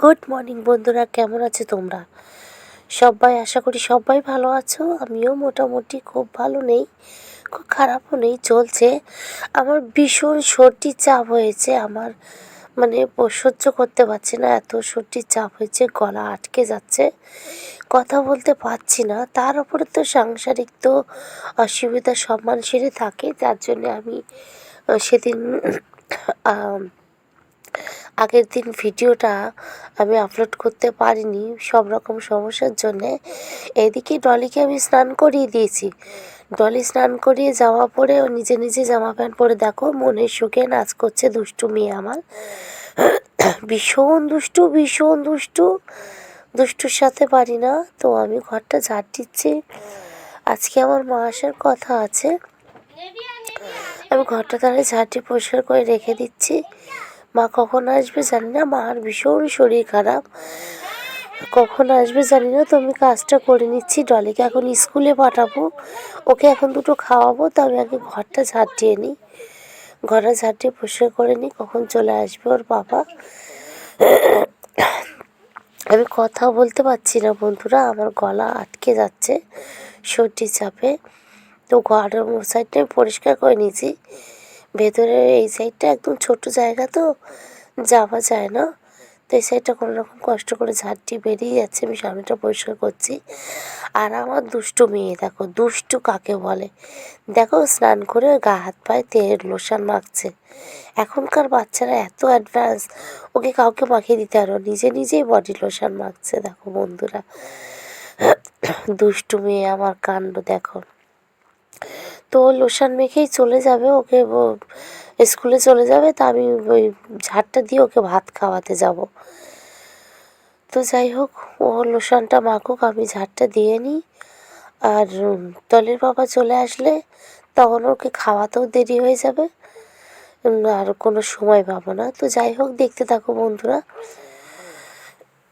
Good morning বন্ধুরা। কেমন আছো তোমরা? সবাই, আশা করি সবাই ভালো আছো। আমিও মোটামুটি খুব ভালো নেই, খুব খারাপও নেই, চলছে। আমার ভীষণ সর্দির চাপ হয়েছে। আমার মানে সহ্য করতে পারছি না, এত সর্দির চাপ হয়েছে, গলা আটকে যাচ্ছে। কথা বলতে পারছি না। তার উপরে তো সাংসারিক তো অসুবিধা সব মানুষেরই থাকে। যার জন্য আমি সেদিন আগের দিন ভিডিওটা আমি আপলোড করতে পারিনি, সব রকম সমস্যার জন্যে। এদিকে ডলিকে আমি স্নান করিয়ে দিয়েছি। ডলি স্নান করিয়ে জামা পরে ও নিজে নিজে জামা প্যান্ট পরে দেখো মনের সুখে নাচ করছে দুষ্টু মেয়ে আমার। ভীষণ দুষ্টু ভীষণ দুষ্টু। দুষ্টুর সাথে পারি না, তো আমি ঘরটা ঝাড় দিচ্ছি। আজকে আমার মা আসার কথা আছে। আমি ঘরটা তাহলে ঝাড়টি পরিষ্কার করে রেখে দিচ্ছি। মা কখন আসবে জানি না, মার ভীষণ শরীর খারাপ। কখন আসবে জানি না, তো আমি কাজটা করে নিচ্ছি, ডলিকে এখন স্কুলে পাঠাবো। ওকে এখন দুটো খাওয়াবো, তো আমি আগে ঘরটা ঝাড় দিয়ে নিই। ঘরটা ঝাড় দিয়ে পরিষ্কার করে নিই, কখন চলে আসবে ওর বাবা। আমি কথা বলতে পারছি না বন্ধুরা, আমার গলা আটকে যাচ্ছে, সর্দি চাপে। তো ঘরের সাইডটা আমি পরিষ্কার করে নিয়েছি। ভেতরে এই সাইডটা একদম ছোট জায়গা তো, যাওয়া যায় না। তো এই সাইডটা কোনো রকম কষ্ট করে ঝাড়টি বেরিয়ে যাচ্ছে, আমি সামনেটা পরিষ্কার করছি। আর আমার দুষ্টু মেয়ে, দেখো, দুষ্টু কাকে বলে? দেখো, স্নান করে গা হাত পায়ে তেল, লোশন মাখছে। এখনকার বাচ্চারা এত অ্যাডভান্স ওকে কাউকে মাখিয়ে দিতে পারো নিজে নিজেই বডি লোশন মাখছে, দেখো বন্ধুরা। দুষ্টু মেয়ে, আমার কাণ্ড, দেখো। তো লোশন মেখেই চলে যাবে, ওকে স্কুলে চলে যাবে, তা আমি ওই ঝাড়টা দিয়ে ওকে ভাত খাওয়াতে যাব। তো যাই হোক, ও লোশনটা মাখুক, আমি ঝাড়টা দিয়ে নিই। আর দলের বাবা চলে আসলে তখন ওকে খাওয়াতেও দেরি হয়ে যাবে। আর কোনো সময় পাবো না। তো যাই হোক, দেখতে থাকো বন্ধুরা।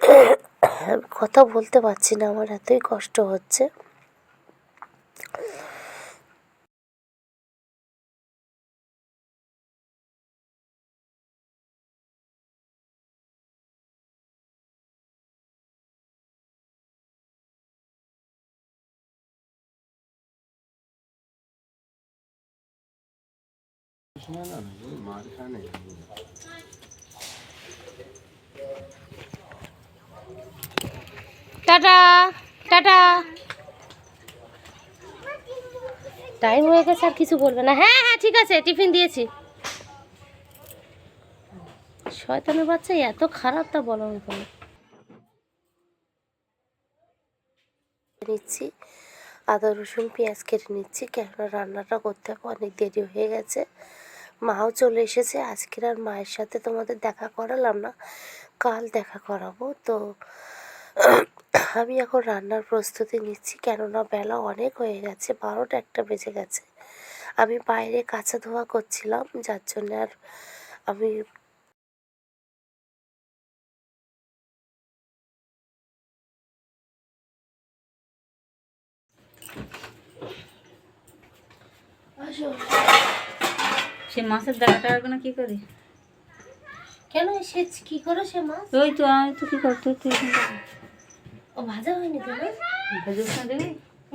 কথা বলতে পারছি না, আমার এতই কষ্ট হচ্ছে। Tata tata. টাইম হয়ে গেছে, আর কিছু বলবে না। হ্যাঁ হ্যাঁ ঠিক আছে, টিফিন দিয়েছি। শয়তানের বাচ্চা এত খারাপ, তা বলো বলো নিচ্ছি আদা, রসুন, পেঁয়াজ কেটে নিচ্ছি। কেননা রান্নাটা করতে অনেক দেরি হয়ে গেছে। মাও চলে এসেছে। আজকের আর মায়ের সাথে তোমাদের দেখা করালাম না, কাল দেখা করাবো। তো আমি এখন রান্নার প্রস্তুতি নিচ্ছি, কেননা বেলা অনেক হয়ে গেছে, বারোটা একটা বেজে গেছে। আমি বাইরে কাঁচা ধোয়া করছিলাম, যার জন্য আর আমি সে মাছের ডালাটা না কি করি? কেন সে কি করে সে মাছ? ওই তো আমি তো কি করতে তুই ও ভাজা হয়নি তো ভেজে না দিবি?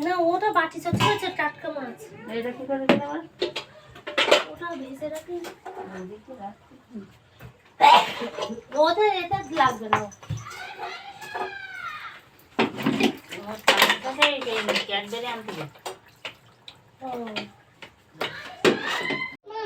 না ওটা বাটি চচ্চড়ি হচ্ছে টাটকা মাছ। এটা কি করে দিলে আবার? ওটা ভেজে রাখি। রাখ। ওটা এটা লাগবে না। আমার তার কাছে